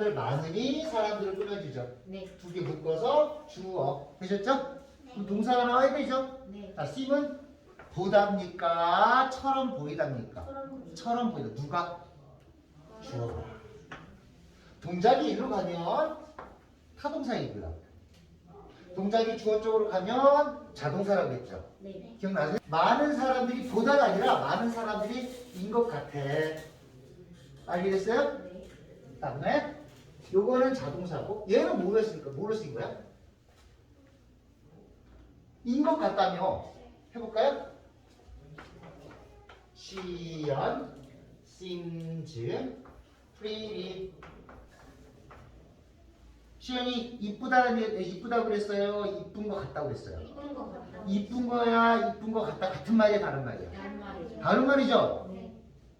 사람들 많으니 사람들을 꾸며주죠. 네. 두 개 묶어서 주어. 되셨죠? 그럼 동사가 나와야 되죠? 네. 자, 씀은 보답니까? 처럼 보이답니까? 처럼 보이다. 누가? 주어가. 동작이 일로 가면 타동사이고요. 동작이 주어 쪽으로 가면 자동사라고 했죠. 네. 기억나세요? 많은 사람들이 보다가 아니라 많은 사람들이 인 것 같아. 알겠어요? 네. 다음에 요거는 자동사고 얘는 뭐로 쓰니까 뭐로 쓴 거야? 인 것 같다며 해볼까요? 시연, seems, pretty 시연이 이쁘다는 얘- 이쁘다고 그랬어요? 이쁜 것 같다고 그랬어요? 이쁜 거 같다. 이쁜 거야, 이쁜 것 같다 같은 말이야, 다른 말이야? 다른 말이죠. 다른 말이죠? 네.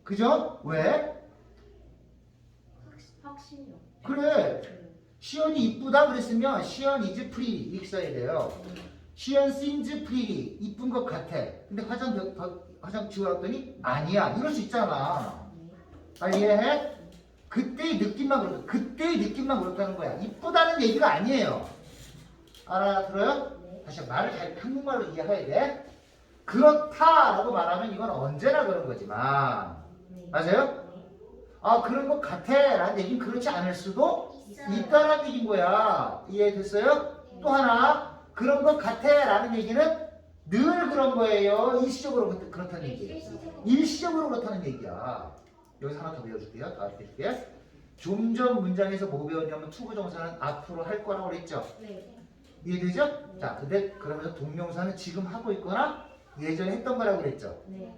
그죠? 왜? 확- 확신요. 그래. 네. 시연이 이쁘다 그랬으면 is pretty 이렇게 써야 돼요. 시연 seems pretty 이쁜 것 같아. 근데 화장 더, 더, 화장 지워놨더니 아니야. 이럴 수 있잖아. 네. 아 이해해? 그때의 느낌만 그렇다. 그때의 느낌만 그렇다는 거야. 이쁘다는 얘기가 아니에요. 알아들어요? 네. 다시 말을 잘 한국말로 이해해야 돼. 그렇다라고 말하면 이건 언제나 그런 거지만 네. 맞아요? 아 그런 것 같아 라는 얘기는 그렇지 않을 수도. 있다라는 얘기인 거야. 이해됐어요? 또 하나 그런 것 같아 라는 얘기는 늘 그런 거예요. 일시적으로 그렇- 그렇다는 얘기예요. 일시적으로 그렇다는 얘기야. 여기서 하나 더 배워줄게요. 더 알려줄게요. 좀 전 문장에서 뭐 배웠냐면 투부정사는 앞으로 할 거라고 그랬죠. 네. 이해되죠? 자, 근데 그러면서 동명사는 지금 하고 있거나 예전에 했던 거라고 그랬죠. 네.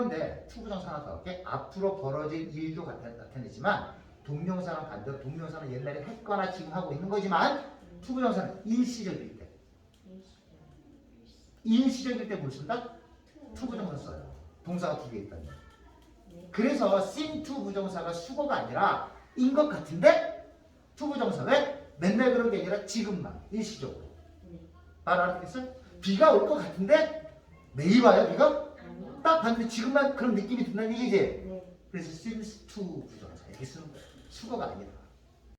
그런데 투부정사 하나 더 할게. 앞으로 벌어질 일도 나타내지만 동명사는 반대로 동명사는 옛날에 했거나 지금 하고 있는 거지만 투부정사는 일시적일 때. 일시적일 때 뭘 쓴다? 투부정사 써요. 동사가 두 개 있다면. 네. 그래서 seem to 부정사가 수거가 아니라 인 것 같은데 투부정사 왜? 맨날 그런 게 아니라 지금만 일시적으로. 네. 말 알아듣겠어요? 비가 올 것 같은데 매일 와요 비가? 딱 봤는데 지금만 그런 느낌이 든다는 얘기지? 네. 그래서 seems to 부정사 이렇게 쓰는 거예요. 수거가 아니라.